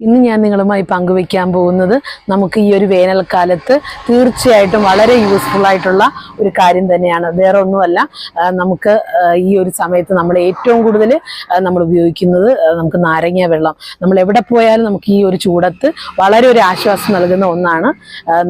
ഇന്ന് ഞാൻ നിങ്ങളുമായി പങ്കുവെക്കാൻ പോകുന്നത് നമുക്ക് ഈ ഒരു വേനൽക്കാലത്ത് തീർച്ചയായിട്ടും വളരെ യൂസ്ഫുൾ ആയിട്ടുള്ള ഒരു കാര്യം തന്നെയാണ്. വേറെ ഒന്നുമല്ല നമുക്ക് ഈ ഒരു സമയത്ത് നമ്മൾ ഏറ്റവും കൂടുതൽ നമ്മൾ ഉപയോഗിക്കുന്നത് നമുക്ക് നാരങ്ങ വെള്ളം. നമ്മൾ എവിടെ പോയാലും നമുക്ക് ഈ ഒരു ചൂടത്ത് വളരെ ഒരു ആശ്വാസം നൽകുന്ന ഒന്നാണ്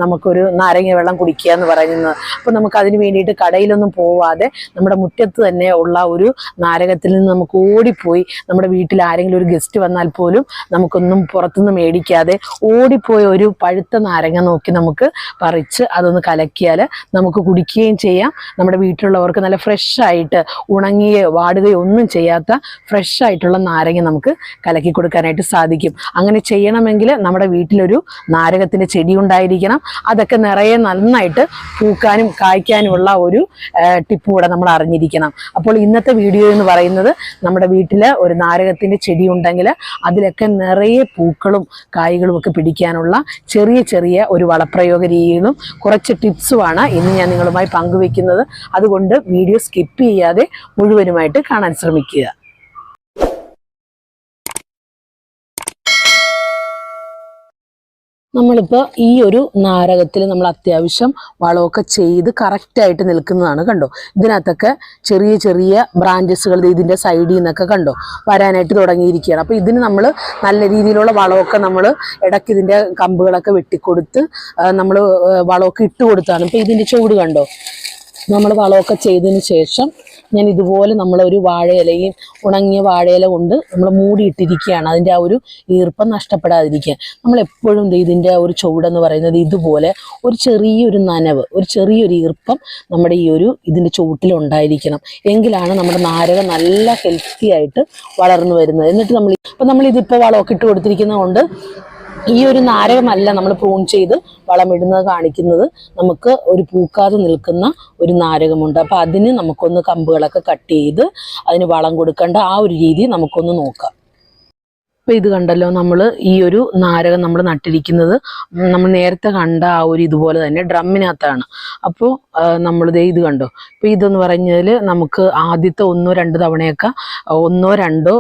നമുക്കൊരു നാരങ്ങ വെള്ളം കുടിക്കുക എന്ന് പറയുന്നത്. അപ്പോൾ നമുക്ക് അതിന് വേണ്ടിയിട്ട് കടയിലൊന്നും പോവാതെ നമ്മുടെ മുറ്റത്ത് തന്നെ ഉള്ള ഒരു നാരകത്തിൽ നിന്ന് നമുക്ക് ഓടിപ്പോയി നമ്മുടെ വീട്ടിൽ ആരെങ്കിലും ഒരു ഗസ്റ്റ് വന്നാൽ പോലും നമുക്കൊന്നും പുറത്തുനിന്ന് മേടിക്കാതെ ഓടിപ്പോയ ഒരു പഴുത്ത നാരങ്ങ നോക്കി നമുക്ക് പറിച്ച് അതൊന്ന് കലക്കിയാൽ നമുക്ക് കുടിക്കുകയും ചെയ്യാം. നമ്മുടെ വീട്ടിലുള്ളവർക്ക് നല്ല ഫ്രഷായിട്ട് ഉണങ്ങിയ വാടുകയോ ഒന്നും ചെയ്യാത്ത ഫ്രഷായിട്ടുള്ള നാരങ്ങ നമുക്ക് കലക്കി കൊടുക്കാനായിട്ട് സാധിക്കും. അങ്ങനെ ചെയ്യണമെങ്കിൽ നമ്മുടെ വീട്ടിലൊരു നാരകത്തിന്റെ ചെടി ഉണ്ടായിരിക്കണം. അതൊക്കെ നിറയെ നന്നായിട്ട് പൂക്കാനും കായ്ക്കാനുമുള്ള ഒരു ടിപ്പ് കൂടെ നമ്മൾ അറിഞ്ഞിരിക്കണം. അപ്പോൾ ഇന്നത്തെ വീഡിയോ എന്ന് പറയുന്നത് നമ്മുടെ വീട്ടിൽ ഒരു നാരകത്തിന്റെ ചെടി ഉണ്ടെങ്കിൽ അതിലൊക്കെ നിറയെ പൂക്കളും കായ്കളും ഒക്കെ പിടിക്കാനുള്ള ചെറിയ ചെറിയ ഒരു വളപ്രയോഗ രീതികളും കുറച്ച് ടിപ്സുമാണ് ഇന്ന് ഞാൻ നിങ്ങളുമായി പങ്കുവെക്കുന്നത്. അതുകൊണ്ട് വീഡിയോ സ്കിപ്പ് ചെയ്യാതെ മുഴുവനുമായിട്ട് കാണാൻ ശ്രമിക്കുക. നമ്മളിപ്പോൾ ഈ ഒരു നാരകത്തിൽ നമ്മൾ അത്യാവശ്യം വളമൊക്കെ ചെയ്ത് കറക്റ്റായിട്ട് നിൽക്കുന്നതാണ് കണ്ടോ? ഇതിനകത്തൊക്കെ ചെറിയ ചെറിയ ബ്രാഞ്ചസുകൾ ഇതിന്റെ സൈഡിൽ നിന്നൊക്കെ കണ്ടോ? വരാനായിട്ട് തുടങ്ങിയിരിക്കുകയാണ്. അപ്പോൾ ഇതിന് നമ്മൾ നല്ല രീതിയിലുള്ള വളമൊക്കെ നമ്മൾ ഇടയ്ക്ക് ഇതിന്റെ കമ്പുകളൊക്കെ വെട്ടിക്കൊടുത്ത് നമ്മൾ വളമൊക്കെ ഇട്ട് കൊടുത്താണ് ഇപ്പോൾ ഇതിന്റെ ചൂട് കണ്ടോ? നമ്മൾ വളമൊക്കെ ചെയ്തതിന് ശേഷം ഞാൻ ഇതുപോലെ നമ്മളൊരു വാഴയിലയും ഉണങ്ങിയ വാഴയില കൊണ്ട് നമ്മൾ മൂടിയിട്ടിരിക്കുകയാണ്. അതിന്റെ ആ ഒരു ഈർപ്പം നഷ്ടപ്പെടാതിരിക്കാൻ. നമ്മൾ എപ്പോഴും ഇതിന്റെ ഒരു ചുവടെന്ന് പറയുന്നത് ഇതുപോലെ ഒരു ചെറിയൊരു നനവ് ഒരു ചെറിയൊരു ഈർപ്പം നമ്മുടെ ഈ ഒരു ഇതിന്റെ ചുവട്ടിൽ ഉണ്ടായിരിക്കണം. എങ്കിലാണ് നമ്മുടെ നാരക നല്ല ഹെൽത്തി ആയിട്ട് വളർന്നു വരുന്നത്. എന്നിട്ട് നമ്മൾ ഇപ്പം നമ്മളിതിപ്പോൾ വളമൊക്കെ ഇട്ട് കൊടുത്തിരിക്കുന്നത് കൊണ്ട് ഈ ഒരു നാരകമല്ല നമ്മൾ പ്രൂൺ ചെയ്ത് വളമിടുന്നത് കാണിക്കുന്നത്. നമുക്ക് ഒരു പൂക്കാതെ നിൽക്കുന്ന ഒരു നാരകമുണ്ട്. അപ്പോൾ അതിന് നമുക്കൊന്ന് കമ്പുകളൊക്കെ കട്ട് ചെയ്ത് അതിന് വളം കൊടുക്കേണ്ട ആ ഒരു രീതി നമുക്കൊന്ന് നോക്കാം. അപ്പൊ ഇത് കണ്ടല്ലോ നമ്മൾ ഈ ഒരു നാരകം നമ്മൾ നട്ടിരിക്കുന്നത് നമ്മൾ നേരത്തെ കണ്ട ആ ഒരു ഇതുപോലെ തന്നെ ഡ്രമ്മിനകത്താണ്. അപ്പോൾ നമ്മൾ ദേ ഇത് കണ്ടോ? ഇപ്പൊ ഇതെന്ന് പറഞ്ഞാൽ നമുക്ക് ആദ്യത്തെ ഒന്നോ രണ്ടോ തവണയൊക്കെ ഒന്നോ രണ്ടോ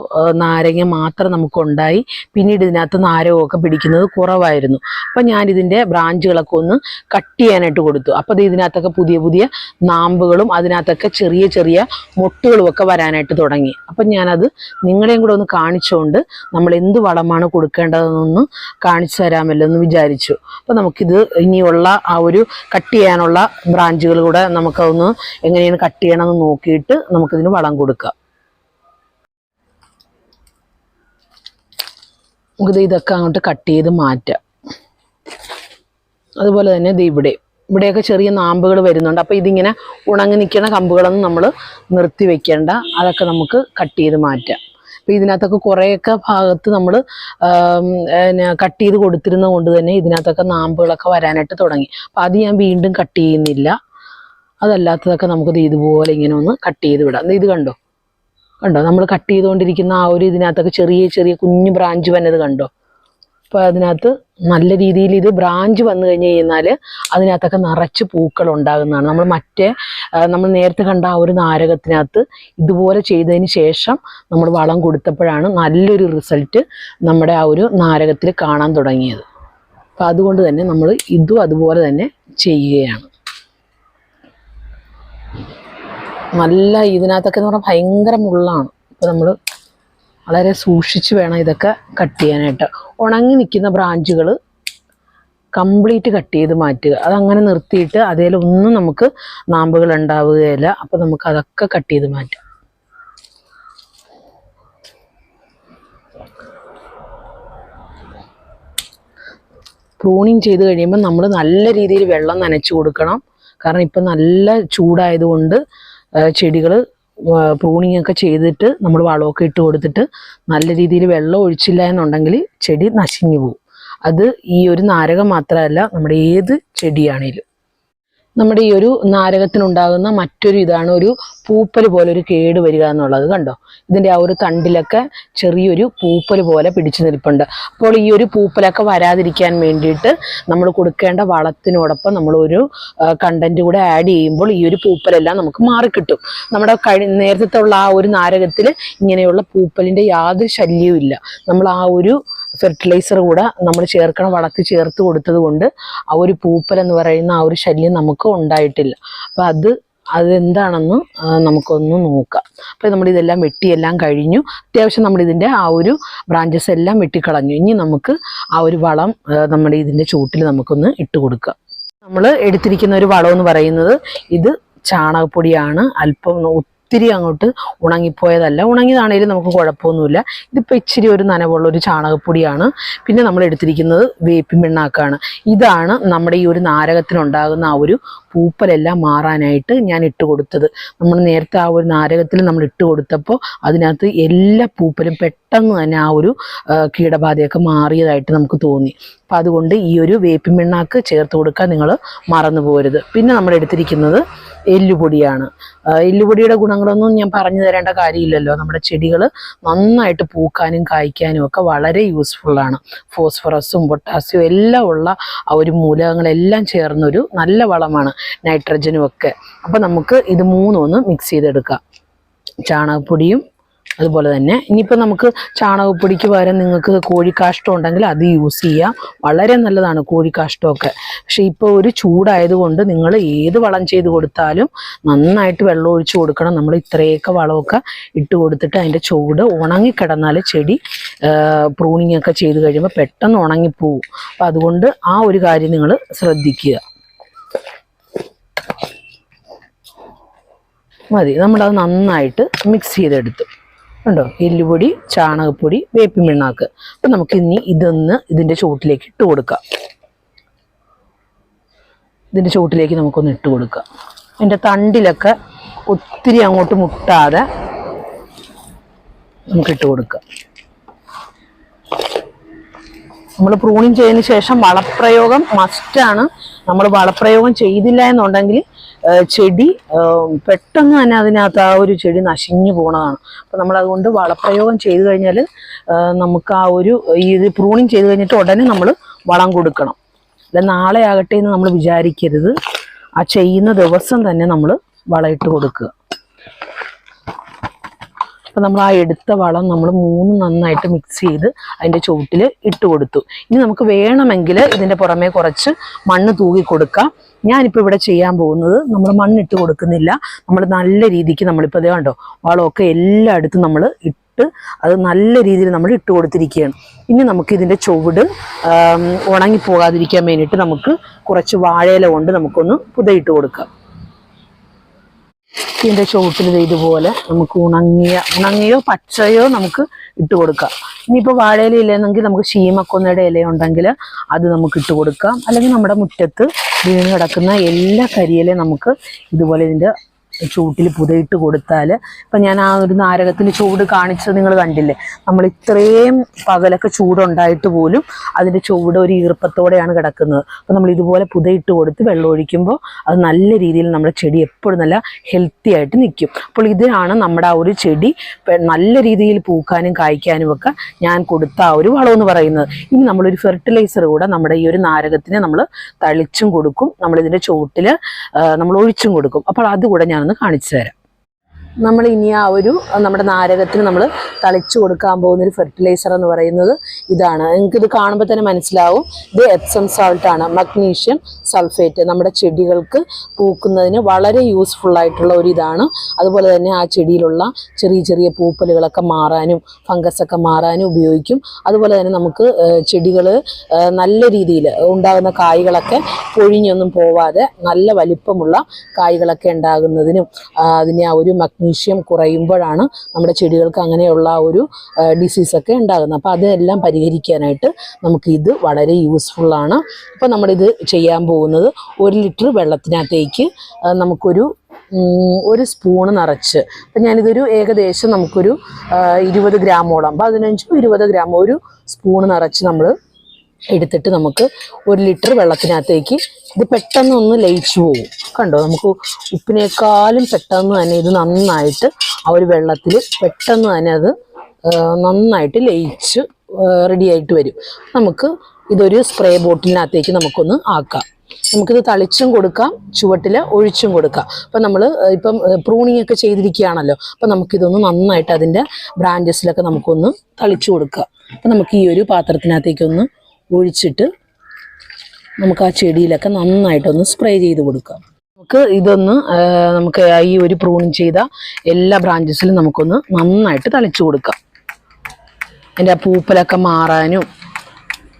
നാരങ്ങ മാത്രം നമുക്ക് ഉണ്ടായി പിന്നീട് ഇതിനകത്ത് നാരകമൊക്കെ പിടിക്കുന്നത് കുറവായിരുന്നു. അപ്പം ഞാനിതിന്റെ ബ്രാഞ്ചുകളൊക്കെ ഒന്ന് കട്ട് ചെയ്യാനായിട്ട് കൊടുത്തു. അപ്പോൾ അത് ഇതിനകത്തൊക്കെ പുതിയ പുതിയ നാമ്പുകളും അതിനകത്തൊക്കെ ചെറിയ ചെറിയ മൊട്ടുകളും ഒക്കെ വരാനായിട്ട് തുടങ്ങി. അപ്പം ഞാനത് നിങ്ങളെയും കൂടെ ഒന്ന് കാണിച്ചുകൊണ്ട് നമ്മൾ എന്ത് വളമാണ് കൊടുക്കേണ്ടതെന്നൊന്ന് കാണിച്ചു തരാമല്ലോ എന്ന് വിചാരിച്ചു. അപ്പോൾ നമുക്കിത് ഇനിയുള്ള ആ ഒരു കട്ട് ചെയ്യാനുള്ള ബ്രാഞ്ചുകൾ കൂടെ നമുക്കതൊന്ന് എങ്ങനെയാണ് കട്ട് ചെയ്യണമെന്ന് നോക്കിയിട്ട് നമുക്കിതിന് വളം കൊടുക്കാം. നമുക്കിത് ഇതൊക്കെ അങ്ങോട്ട് കട്ട് ചെയ്ത് മാറ്റാം. അതുപോലെ തന്നെ ഇത് ഇവിടെ ഇവിടെയൊക്കെ ചെറിയ നാമ്പുകൾ വരുന്നുണ്ട്. അപ്പോൾ ഇതിങ്ങനെ ഉണങ്ങി നിൽക്കുന്ന കമ്പുകളൊന്നും നമ്മൾ നിർത്തി വെക്കേണ്ട. അതൊക്കെ നമുക്ക് കട്ട് ചെയ്ത് മാറ്റാം. അപ്പോൾ ഇതിനകത്തൊക്കെ കുറേയൊക്കെ ഭാഗത്ത് നമ്മൾ കട്ട് ചെയ്ത് കൊടുത്തിരുന്നത് കൊണ്ട് തന്നെ ഇതിനകത്തൊക്കെ നാമ്പുകളൊക്കെ വരാനായിട്ട് തുടങ്ങി. അപ്പോൾ അത് ഞാൻ വീണ്ടും കട്ട് ചെയ്യുന്നില്ല. അതല്ലാത്തതൊക്കെ നമുക്ക് ഇതുപോലെ ഇങ്ങനെ ഒന്ന് കട്ട് ചെയ്ത് വിടാം. ഇത് കണ്ടോ? കണ്ടോ? നമ്മൾ കട്ട് ചെയ്തുകൊണ്ടിരിക്കുന്ന ആ ഒരു ഇതിനകത്തൊക്കെ ചെറിയ ചെറിയ കുഞ്ഞു ബ്രാഞ്ച് വന്നത് കണ്ടോ? അപ്പോൾ അതിനകത്ത് നല്ല രീതിയിൽ ഇത് ബ്രാഞ്ച് വന്നു കഴിഞ്ഞ് കഴിഞ്ഞാൽ അതിനകത്തൊക്കെ നിറച്ച് പൂക്കൾ ഉണ്ടാകുന്നതാണ്. നമ്മൾ മറ്റേ നമ്മൾ നേരത്തെ കണ്ട ആ ഒരു നാരകത്തിനകത്ത് ഇതുപോലെ ചെയ്തതിന് ശേഷം നമ്മൾ വളം കൊടുത്തപ്പോഴാണ് നല്ലൊരു റിസൾട്ട് നമ്മുടെ ആ ഒരു നാരകത്തിൽ കാണാൻ തുടങ്ങിയത്. അപ്പം അതുകൊണ്ട് തന്നെ നമ്മൾ ഇതും അതുപോലെ തന്നെ ചെയ്യുകയാണ്. നല്ല ഇതിനകത്തൊക്കെ എന്ന് പറഞ്ഞാൽ ഭയങ്കര മുള്ളാണ്. ഇപ്പം നമ്മൾ വളരെ സൂക്ഷിച്ച് വേണം ഇതൊക്കെ കട്ട് ചെയ്യാനായിട്ട്. ഉണങ്ങി നിൽക്കുന്ന ബ്രാഞ്ചുകൾ കംപ്ലീറ്റ് കട്ട് ചെയ്ത് മാറ്റുക. അതങ്ങനെ നിർത്തിയിട്ട് അതിലൊന്നും നമുക്ക് നാമ്പുകൾ ഉണ്ടാവുകയില്ല. അപ്പോൾ നമുക്ക് അതൊക്കെ കട്ട് ചെയ്ത് മാറ്റാം. പ്രൂണിങ് ചെയ്ത് കഴിയുമ്പോൾ നമ്മൾ നല്ല രീതിയിൽ വെള്ളം നനച്ചു കൊടുക്കണം. കാരണം ഇപ്പം നല്ല ചൂടായതുകൊണ്ട് ചെടികൾ പ്രൂണിങ് ഒക്കെ ചെയ്തിട്ട് നമ്മൾ വളമൊക്കെ ഇട്ട് കൊടുത്തിട്ട് നല്ല രീതിയിൽ വെള്ളം ഒഴിച്ചില്ല എന്നുണ്ടെങ്കിൽ ചെടി നശിഞ്ഞു പോകും അത് ഈ ഒരു നാരകം മാത്രമല്ല നമ്മുടെ ഏത് ചെടിയാണേലും. നമ്മുടെ ഈ ഒരു നാരകത്തിനുണ്ടാകുന്ന മറ്റൊരു ഇതാണ് ഒരു പൂപ്പൽ പോലെ ഒരു കേട് വരിക എന്നുള്ളത് കണ്ടോ? ഇതിന്റെ ആ ഒരു തണ്ടിലൊക്കെ ചെറിയൊരു പൂപ്പൽ പോലെ പിടിച്ചു നിൽപ്പുണ്ട്. അപ്പോൾ ഈ ഒരു പൂപ്പലൊക്കെ വരാതിരിക്കാൻ വേണ്ടിയിട്ട് നമ്മൾ കൊടുക്കേണ്ട വളത്തിനോടൊപ്പം നമ്മൾ ഒരു കണ്ടന്റ് കൂടെ ആഡ് ചെയ്യുമ്പോൾ ഈ ഒരു പൂപ്പലെല്ലാം നമുക്ക് മാറിക്കിട്ടും. നമ്മുടെ കഴി നേരത്തെ ഉള്ള ആ ഒരു നാരകത്തിൽ ഇങ്ങനെയുള്ള പൂപ്പലിന്റെ യാതൊരു ശല്യവും ഇല്ല നമ്മൾ ആ ഒരു ഫെർട്ടിലൈസർ കൂടെ നമ്മൾ ചേർക്കണ വളർത്തി ചേർത്ത് കൊടുത്തത് കൊണ്ട് ആ ഒരു പൂപ്പൽ എന്ന് പറയുന്ന ആ ഒരു ശല്യം നമുക്ക് ഉണ്ടായിട്ടില്ല. അപ്പം അത് അതെന്താണെന്ന് നമുക്കൊന്ന് നോക്കാം. അപ്പം നമ്മൾ ഇതെല്ലാം വെട്ടിയെല്ലാം കഴിഞ്ഞു. അത്യാവശ്യം നമ്മൾ ഇതിന്റെ ആ ഒരു ബ്രാഞ്ചസ് എല്ലാം വെട്ടിക്കളഞ്ഞു. ഇനി നമുക്ക് ആ ഒരു വളം നമ്മുടെ ഇതിന്റെ ചൂട്ടിൽ നമുക്കൊന്ന് ഇട്ട് കൊടുക്കാം. നമ്മൾ എടുത്തിരിക്കുന്ന ഒരു വളം എന്ന് പറയുന്നത് ഇത് ചാണകപ്പൊടിയാണ്. അല്പം ഒത്തിരി അങ്ങോട്ട് ഉണങ്ങിപ്പോയതല്ല. ഉണങ്ങിയതാണെങ്കിലും നമുക്ക് കുഴപ്പമൊന്നുമില്ല. ഇതിപ്പോൾ ഇച്ചിരി ഒരു നനവുള്ള ഒരു ചാണകപ്പൊടിയാണ്. പിന്നെ നമ്മൾ എടുത്തിരിക്കുന്നത് വേപ്പിൻ പിണ്ണാക്കാണ്. ഇതാണ് നമ്മുടെ ഈ ഒരു നാരകത്തിനുണ്ടാകുന്ന ആ ഒരു പൂപ്പലെല്ലാം മാറാനായിട്ട് ഞാൻ ഇട്ട് കൊടുത്തത്. നമ്മൾ നേരത്തെ ആ ഒരു നാരകത്തിൽ നമ്മൾ ഇട്ട് കൊടുത്തപ്പോൾ അതിനകത്ത് എല്ലാ പൂപ്പലും പെട്ടെന്ന് തന്നെ ആ ഒരു കീടബാധയൊക്കെ മാറിയതായിട്ട് നമുക്ക് തോന്നി. അപ്പം അതുകൊണ്ട് ഈ ഒരു വേപ്പിൻ പിണ്ണാക്ക് ചേർത്ത് കൊടുക്കാൻ നിങ്ങൾ മറന്നു പോരുത് പിന്നെ നമ്മൾ എടുത്തിരിക്കുന്നത് എല്ലുപൊടിയാണ്. എല്ലുപൊടിയുടെ ഗുണങ്ങളൊന്നും ഞാൻ പറഞ്ഞു തരേണ്ട കാര്യമില്ലല്ലോ. നമ്മുടെ ചെടികൾ നന്നായിട്ട് പൂക്കാനും കായ്ക്കാനും ഒക്കെ വളരെ യൂസ്ഫുള്ളാണ് ഫോസ്ഫറസും പൊട്ടാസ്യവും എല്ലാം ഉള്ള ആ ഒരു മൂലകങ്ങളെല്ലാം ചേർന്നൊരു നല്ല വളമാണ് നൈട്രജനും ഒക്കെ. അപ്പം നമുക്ക് ഇത് മൂന്നും ഒന്ന് മിക്സ് ചെയ്തെടുക്കാം. ചാണകപ്പൊടിയും അതുപോലെ തന്നെ ഇനിയിപ്പോൾ നമുക്ക് ചാണകപ്പൊടിക്ക് പകരം നിങ്ങൾക്ക് കോഴിക്കാഷ്ടം ഉണ്ടെങ്കിൽ അത് യൂസ് ചെയ്യാം. വളരെ നല്ലതാണ് കോഴിക്കാഷ്ടമൊക്കെ. പക്ഷേ ഇപ്പോൾ ഒരു ചൂടായതുകൊണ്ട് നിങ്ങൾ ഏത് വളം ചെയ്ത് കൊടുത്താലും നന്നായിട്ട് വെള്ളം ഒഴിച്ചു കൊടുക്കണം. നമ്മൾ ഇത്രയൊക്കെ വളമൊക്കെ ഇട്ട് കൊടുത്തിട്ട് അതിന്റെ ചൂട് ഉണങ്ങിക്കിടന്നാൽ ചെടി പ്രൂണിങ് ഒക്കെ ചെയ്ത് കഴിയുമ്പോൾ പെട്ടെന്ന് ഉണങ്ങിപ്പോവും. അപ്പം അതുകൊണ്ട് ആ ഒരു കാര്യം നിങ്ങൾ ശ്രദ്ധിക്കുക. മതി. നമ്മളത് നന്നായിട്ട് മിക്സ് ചെയ്തെടുത്തു. കണ്ടോ എല്ലുപൊടി ചാണകപ്പൊടി വേപ്പിൻ പിണ്ണാക്ക് അപ്പം നമുക്ക് ഇനി ഇതൊന്ന് ഇതിന്റെ ചുവട്ടിലേക്ക് ഇട്ട് കൊടുക്കാം. ഇതിന്റെ ചുവട്ടിലേക്ക് നമുക്കൊന്ന് ഇട്ട് കൊടുക്കാം. എന്റെ തണ്ടിലൊക്കെ ഒത്തിരി അങ്ങോട്ട് മുട്ടാതെ നമുക്ക് ഇട്ട് കൊടുക്കാം. നമ്മൾ പ്രൂണിങ് ചെയ്തതിന് ശേഷം വളപ്രയോഗം മസ്റ്റാണ് നമ്മൾ വളപ്രയോഗം ചെയ്തില്ല എന്നുണ്ടെങ്കിൽ ചെടി പെട്ടെന്ന് തന്നെ അതിനകത്ത് ആ ഒരു ചെടി നശിഞ്ഞു പോണതാണ്. അപ്പം നമ്മൾ അതുകൊണ്ട് വളപ്രയോഗം ചെയ്തു കഴിഞ്ഞാൽ നമുക്ക് ആ ഒരു ഇത് പ്രൂണിങ് ചെയ്ത് കഴിഞ്ഞിട്ട് ഉടനെ നമ്മൾ വളം കൊടുക്കണം. അല്ല നാളെ ആകട്ടെ എന്ന് നമ്മൾ വിചാരിക്കരുത്. ആ ചെയ്യുന്ന ദിവസം തന്നെ നമ്മൾ വളമിട്ട് കൊടുക്കുക. അപ്പം നമ്മൾ ആ എടുത്ത വളം നമ്മൾ മൂന്ന് നന്നായിട്ട് മിക്സ് ചെയ്ത് അതിന്റെ ചുവട്ടിൽ ഇട്ട് കൊടുത്തു. ഇനി നമുക്ക് വേണമെങ്കിൽ ഇതിന്റെ പുറമെ കുറച്ച് മണ്ണ് തൂകി കൊടുക്കാം. ഞാനിപ്പോൾ ഇവിടെ ചെയ്യാൻ പോകുന്നത് നമ്മൾ മണ്ണിട്ട് കൊടുക്കുന്നില്ല. നമ്മൾ നല്ല രീതിക്ക് നമ്മളിപ്പോൾ അതേ കണ്ടോ വളമൊക്കെ എല്ലായിടത്തും നമ്മൾ ഇട്ട് അത് നല്ല രീതിയിൽ നമ്മൾ ഇട്ട് കൊടുത്തിരിക്കുകയാണ്. ഇനി നമുക്ക് ഇതിന്റെ ചുവട് ഉണങ്ങി ഉണങ്ങിപ്പോകാതിരിക്കാൻ വേണ്ടിയിട്ട് നമുക്ക് കുറച്ച് വാഴയില കൊണ്ട് നമുക്കൊന്ന് പുതയിട്ട് കൊടുക്കാം. ഇതിന്റെ ചുവട്ടിൽ ഇതുപോലെ നമുക്ക് ഉണങ്ങിയ ഉണങ്ങിയോ പച്ചയോ നമുക്ക് ഇട്ട് കൊടുക്കാം. ഇനിയിപ്പോൾ വാഴയില ഇല്ലെന്നെങ്കിൽ നമുക്ക് ശീമക്കൊന്നയുടെ ഇലയുണ്ടെങ്കിൽ അത് നമുക്ക് ഇട്ട് കൊടുക്കാം. അല്ലെങ്കിൽ നമ്മുടെ മുറ്റത്ത് വീണ് കിടക്കുന്ന എല്ലാ കരിയിലും നമുക്ക് ഇതുപോലെ ഇതിന്റെ ചൂട്ടിൽ പുതയിട്ട് കൊടുത്താൽ ഇപ്പം ഞാൻ ആ ഒരു നാരകത്തിന് ചൂട് കാണിച്ചത് നിങ്ങൾ കണ്ടില്ലേ? നമ്മൾ ഇത്രയും പകലൊക്കെ ചൂടുണ്ടായിട്ട് പോലും അതിന്റെ ചൂട് ഒരു ഈർപ്പത്തോടെയാണ് കിടക്കുന്നത്. അപ്പം നമ്മൾ ഇതുപോലെ പുതയിട്ട് കൊടുത്ത് വെള്ളം ഒഴിക്കുമ്പോൾ അത് നല്ല രീതിയിൽ നമ്മുടെ ചെടി എപ്പോഴും നല്ല ഹെൽത്തി ആയിട്ട് നിൽക്കും. അപ്പോൾ ഇതിനാണ് നമ്മുടെ ആ ഒരു ചെടി. നല്ല രീതിയിൽ പൂക്കാനും കായ്ക്കാനും ഒക്കെ ഞാൻ കൊടുത്ത ആ ഒരു വളമെന്ന് പറയുന്നത്. ഇനി നമ്മളൊരു ഫെർട്ടിലൈസർ കൂടെ നമ്മുടെ ഈ ഒരു നാരകത്തിന് നമ്മൾ തളിച്ചും കൊടുക്കും. നമ്മളിതിന്റെ ചുവട്ടിൽ നമ്മൾ ഒഴിച്ചും കൊടുക്കും. അപ്പോൾ അതുകൂടെ ഞാനൊന്ന് കാണിച്ചു തരാം. നമ്മൾ ഇനി ആ ഒരു നമ്മുടെ നാരകത്തിന് നമ്മൾ തളിച്ചു കൊടുക്കാൻ പോകുന്ന ഒരു ഫെർട്ടിലൈസർ എന്ന് പറയുന്നത് ഇതാണ്. നിങ്ങൾക്ക് ഇത് കാണുമ്പോൾ തന്നെ മനസ്സിലാവും. ഇത് എപ്സം ആണ്. മഗ്നീഷ്യം സൾഫേറ്റ് നമ്മുടെ ചെടികൾക്ക് പൂക്കുന്നതിന് വളരെ യൂസ്ഫുൾ ആയിട്ടുള്ള ഒരു ഇതാണ്. അതുപോലെ തന്നെ ആ ചെടിയിലുള്ള ചെറിയ ചെറിയ പൂപ്പലുകളൊക്കെ മാറാനും ഫംഗസ് ഒക്കെ മാറാനും ഉപയോഗിക്കും. അതുപോലെ തന്നെ നമുക്ക് ചെടികൾ നല്ല രീതിയിൽ ഉണ്ടാകുന്ന കായ്കളൊക്കെ പൊഴിഞ്ഞൊന്നും പോവാതെ നല്ല വലിപ്പമുള്ള കായ്കളൊക്കെ ഉണ്ടാകുന്നതിനും അതിനെ ആ ഒരു മഗ്നീഷ്യം കുറയുമ്പോഴാണ് നമ്മുടെ ചെടികൾക്ക് അങ്ങനെയുള്ള ഒരു ഡിസീസൊക്കെ ഉണ്ടാകുന്നത്. അപ്പോൾ അതെല്ലാം പരിഹരിക്കാനായിട്ട് നമുക്കിത് വളരെ യൂസ്ഫുള്ളാണ് അപ്പോൾ നമ്മളിത് ചെയ്യാൻ പോകുന്നത് ഒരു ലിറ്റർ വെള്ളത്തിനകത്തേക്ക് നമുക്കൊരു ഒരു സ്പൂണ് നിറച്ച്. അപ്പം ഞാനിതൊരു ഏകദേശം നമുക്കൊരു ഇരുപത് ഗ്രാമോളം പതിനഞ്ചും ഇരുപത് ഗ്രാം ഒരു സ്പൂണ് നിറച്ച് നമ്മൾ എടുത്തിട്ട് നമുക്ക് ഒരു ലിറ്റർ വെള്ളത്തിനകത്തേക്ക് ഇത് പെട്ടെന്ന് ഒന്ന് ലയിച്ചു പോകും കണ്ടോ? നമുക്ക് ഉപ്പിനേക്കാളും പെട്ടെന്ന് തന്നെ ഇത് നന്നായിട്ട് ആ ഒരു വെള്ളത്തിൽ പെട്ടെന്ന് തന്നെ അത് നന്നായിട്ട് ലയിച്ച് റെഡി ആയിട്ട് വരും. നമുക്ക് ഇതൊരു സ്പ്രേ ബോട്ടിലിനകത്തേക്ക് നമുക്കൊന്ന് ആക്കാം. നമുക്കിത് തളിച്ചും കൊടുക്കാം ചുവട്ടിൽ ഒഴിച്ചും കൊടുക്കാം. അപ്പം നമ്മൾ ഇപ്പം പ്രൂണിങ് ഒക്കെ ചെയ്തിരിക്കുകയാണല്ലോ. അപ്പം നമുക്കിതൊന്ന് നന്നായിട്ട് അതിന്റെ ബ്രാഞ്ചസിലൊക്കെ നമുക്കൊന്ന് തളിച്ചു കൊടുക്കാം. അപ്പം നമുക്ക് ഈ ഒരു പാത്രത്തിനകത്തേക്കൊന്ന് ഒഴിച്ചിട്ട് നമുക്ക് ആ ചെടിയിലൊക്കെ നന്നായിട്ടൊന്ന് സ്പ്രേ ചെയ്ത് കൊടുക്കാം. നമുക്ക് ഇതൊന്ന് നമുക്ക് ഈ ഒരു പ്രൂണിങ് ചെയ്ത എല്ലാ ബ്രാഞ്ചസിലും നമുക്കൊന്ന് നന്നായിട്ട് തളിച്ചു കൊടുക്കാം. അതിന്റെ ആ പൂപ്പലൊക്കെ മാറാനും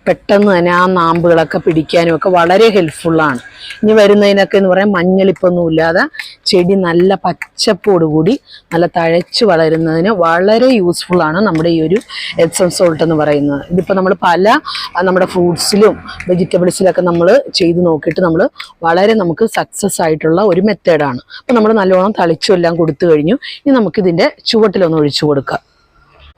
പെട്ടെന്ന് തന്നെ ആ നാമ്പുകളൊക്കെ പിടിക്കാനും ഒക്കെ വളരെ ഹെൽപ്ഫുള്ളാണ് ഇനി വരുന്നതിനൊക്കെ എന്ന് പറയാൻ മഞ്ഞളിപ്പൊന്നും ഇല്ലാതെ ചെടി നല്ല പച്ചപ്പോടുകൂടി നല്ല തഴച്ചു വളരുന്നതിന് വളരെ യൂസ്ഫുൾ ആണ് നമ്മുടെ ഈ ഒരു എപ്സം സോൾട്ട് എന്ന് പറയുന്നത്. ഇതിപ്പോൾ നമ്മൾ പല നമ്മുടെ ഫ്രൂട്ട്സിലും വെജിറ്റബിൾസിലൊക്കെ നമ്മൾ ചെയ്ത് നോക്കിയിട്ട് നമ്മൾ വളരെ നമുക്ക് സക്സസ് ആയിട്ടുള്ള ഒരു മെത്തേഡാണ് അപ്പോൾ നമ്മൾ നല്ലോണം തളിച്ചും എല്ലാം കൊടുത്തു കഴിഞ്ഞു. ഇനി നമുക്കിതിന്റെ ചുവട്ടിലൊന്ന് ഒഴിച്ചു കൊടുക്കാം.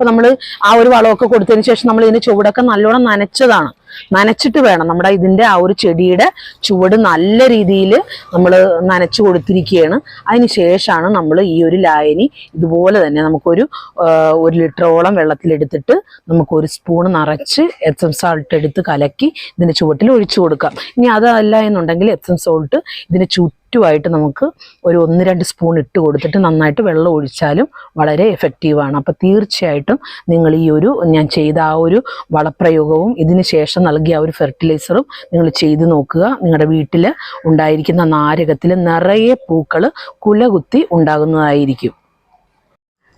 അപ്പൊ നമ്മൾ ആ ഒരു വളമൊക്കെ കൊടുത്തതിന് ശേഷം നമ്മൾ ഇതിന് ചുവടൊക്കെ നല്ലോണം നനച്ചതാണ്. നനച്ചിട്ട് വേണം നമ്മുടെ ഇതിന്റെ ആ ഒരു ചെടിയുടെ ചുവട് നല്ല രീതിയിൽ നമ്മൾ നനച്ചു കൊടുത്തിരിക്കുകയാണ്. അതിന് ശേഷമാണ് നമ്മൾ ഈ ഒരു ലായനി ഇതുപോലെ തന്നെ നമുക്കൊരു ഒരു ലിറ്ററോളം വെള്ളത്തിലെടുത്തിട്ട് നമുക്ക് ഒരു സ്പൂൺ നിറച്ച് എപ്സം സാൾട്ട് എടുത്ത് കലക്കി ഇതിന്റെ ചുവട്ടിൽ ഒഴിച്ചു കൊടുക്കാം. ഇനി അതല്ല എന്നുണ്ടെങ്കിൽ എപ്സം സോൾട്ട് ഇതിന്റെ ചുറ്റുമായിട്ട് നമുക്ക് ഒരു ഒന്ന് രണ്ട് സ്പൂൺ ഇട്ട് കൊടുത്തിട്ട് നന്നായിട്ട് വെള്ളം ഒഴിച്ചാലും വളരെ എഫക്റ്റീവാണ് അപ്പോൾ തീർച്ചയായിട്ടും നിങ്ങൾ ഈ ഒരു ഞാൻ ചെയ്ത ആ ഒരു വളപ്രയോഗവും ഇതിന് ശേഷം നൽകിയ ആ ഒരു ഫെർട്ടിലൈസറും നിങ്ങൾ ചെയ്തു നോക്കുക. നിങ്ങളുടെ വീട്ടിൽ ഉണ്ടായിരിക്കുന്ന നാരകത്തിൽ നിറയെ പൂക്കൾ കുലകുത്തി ഉണ്ടാകുന്നതായിരിക്കും.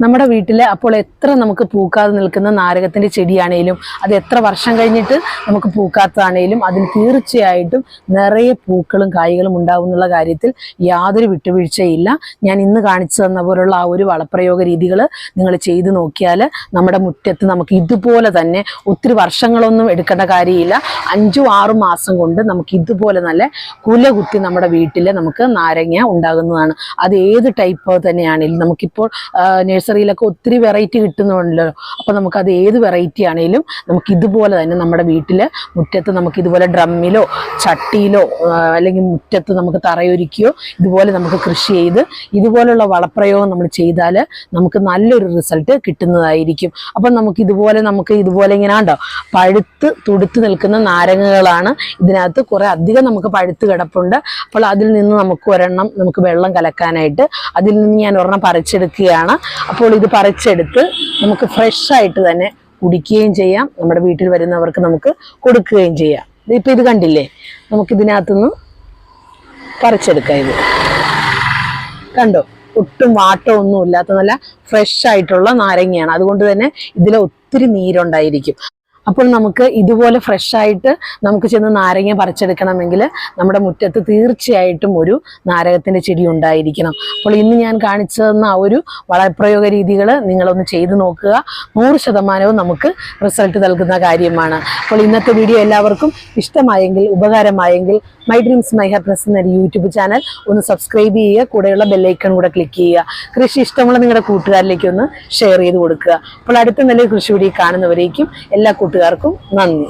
നമ്മുടെ വീട്ടിൽ അപ്പോൾ എത്ര നമുക്ക് പൂക്കാതെ നിൽക്കുന്ന നാരകത്തിന്റെ ചെടിയാണേലും അത് എത്ര വർഷം കഴിഞ്ഞിട്ട് നമുക്ക് പൂക്കാത്തതാണേലും അതിൽ തീർച്ചയായിട്ടും നിറയെ പൂക്കളും കായ്കളും ഉണ്ടാവും എന്നുള്ള കാര്യത്തിൽ യാതൊരു വിട്ടുവീഴ്ചയില്ല. ഞാൻ ഇന്ന് കാണിച്ചു തന്ന പോലുള്ള ആ ഒരു വളപ്രയോഗ രീതികൾ നിങ്ങൾ ചെയ്തു നോക്കിയാൽ നമ്മുടെ മുറ്റത്ത് നമുക്ക് ഇതുപോലെ തന്നെ ഒത്തിരി വർഷങ്ങളൊന്നും എടുക്കേണ്ട കാര്യമില്ല. അഞ്ചും ആറും മാസം കൊണ്ട് നമുക്ക് ഇതുപോലെ നല്ല കുല കുത്തി നമ്മുടെ വീട്ടിൽ നമുക്ക് നാരങ്ങ ഉണ്ടാകുന്നതാണ്. അത് ഏത് ടൈപ്പ് തന്നെയാണെങ്കിലും നമുക്കിപ്പോൾ ആ, നഴ്സറിയിലൊക്കെ ഒത്തിരി വെറൈറ്റി കിട്ടുന്നുണ്ടല്ലോ. അപ്പോൾ നമുക്ക് അത് ഏത് വെറൈറ്റി ആണെങ്കിലും നമുക്ക് ഇതുപോലെ തന്നെ നമ്മുടെ വീട്ടിൽ മുറ്റത്ത് നമുക്ക് ഇതുപോലെ ഡ്രമ്മിലോ ചട്ടിയിലോ അല്ലെങ്കിൽ മുറ്റത്ത് നമുക്ക് തറയൊരുക്കിയോ ഇതുപോലെ നമുക്ക് കൃഷി ചെയ്ത് ഇതുപോലുള്ള വളപ്രയോഗം നമ്മൾ ചെയ്താൽ നമുക്ക് നല്ലൊരു റിസൾട്ട് കിട്ടുന്നതായിരിക്കും. അപ്പം നമുക്ക് ഇതുപോലെ നമുക്ക് ഇതുപോലെ ഇങ്ങനെ ഉണ്ടോ പഴുത്ത് തുടുത്ത് നിൽക്കുന്ന നാരങ്ങകളാണ് ഇതിനകത്ത് കുറേ അധികം നമുക്ക് പഴുത്ത് കിടപ്പുണ്ട്. അപ്പോൾ അതിൽ നിന്ന് നമുക്ക് ഒരെണ്ണം നമുക്ക് വെള്ളം കലക്കാനായിട്ട് അതിൽ നിന്ന് ഞാൻ ഒരെണ്ണം പറിച്ചെടുക്കുകയാണ്. അപ്പോൾ ഇത് പറിച്ചെടുത്ത് നമുക്ക് ഫ്രഷ് ആയിട്ട് തന്നെ കുടിക്കുകയും ചെയ്യാം. നമ്മുടെ വീട്ടിൽ വരുന്നവർക്ക് നമുക്ക് കൊടുക്കുകയും ചെയ്യാം. ഇപ്പൊ ഇത് കണ്ടില്ലേ? നമുക്ക് ഇതിനകത്തുനിന്ന് പറിച്ചെടുക്കാം ഇത്. കണ്ടോ? ഒട്ടും വാട്ടം ഒന്നും ഇല്ലാത്ത നല്ല ഫ്രഷ് ആയിട്ടുള്ള നാരങ്ങയാണ്. അതുകൊണ്ട് തന്നെ ഇതിൽ ഒത്തിരി നീരുണ്ടായിരിക്കും. അപ്പോൾ നമുക്ക് ഇതുപോലെ ഫ്രഷ് ആയിട്ട് നമുക്ക് ചെന്ന് നാരങ്ങ പറിച്ചെടുക്കണമെങ്കിൽ നമ്മുടെ മുറ്റത്ത് തീർച്ചയായിട്ടും ഒരു നാരകത്തിന്റെ ചെടി ഉണ്ടായിരിക്കണം. അപ്പോൾ ഇന്ന് ഞാൻ കാണിച്ചു തന്ന ആ ഒരു വളപ്രയോഗ രീതികൾ നിങ്ങളൊന്ന് ചെയ്തു നോക്കുക. നൂറ് ശതമാനവും നമുക്ക് റിസൾട്ട് നൽകുന്ന കാര്യമാണ്. അപ്പോൾ ഇന്നത്തെ വീഡിയോ എല്ലാവർക്കും ഇഷ്ടമായെങ്കിൽ ഉപകാരമായെങ്കിൽ മൈ ഡ്രീംസ് മൈ ഹാപ്പിനെസ് എന്ന യൂട്യൂബ് ചാനൽ ഒന്ന് സബ്സ്ക്രൈബ് ചെയ്യുക. കൂടെയുള്ള ബെല്ലൈക്കൺ കൂടെ ക്ലിക്ക് ചെയ്യുക. കൃഷി ഇഷ്ടമുള്ള നിങ്ങളുടെ കൂട്ടുകാരിലേക്ക് ഒന്ന് ഷെയർ ചെയ്ത് കൊടുക്കുക. അപ്പോൾ അടുത്ത നല്ല കൃഷി വീഡിയോ കാണുന്നവരേക്കും എല്ലാ കൂട്ടുകാർക്കും നന്ദി.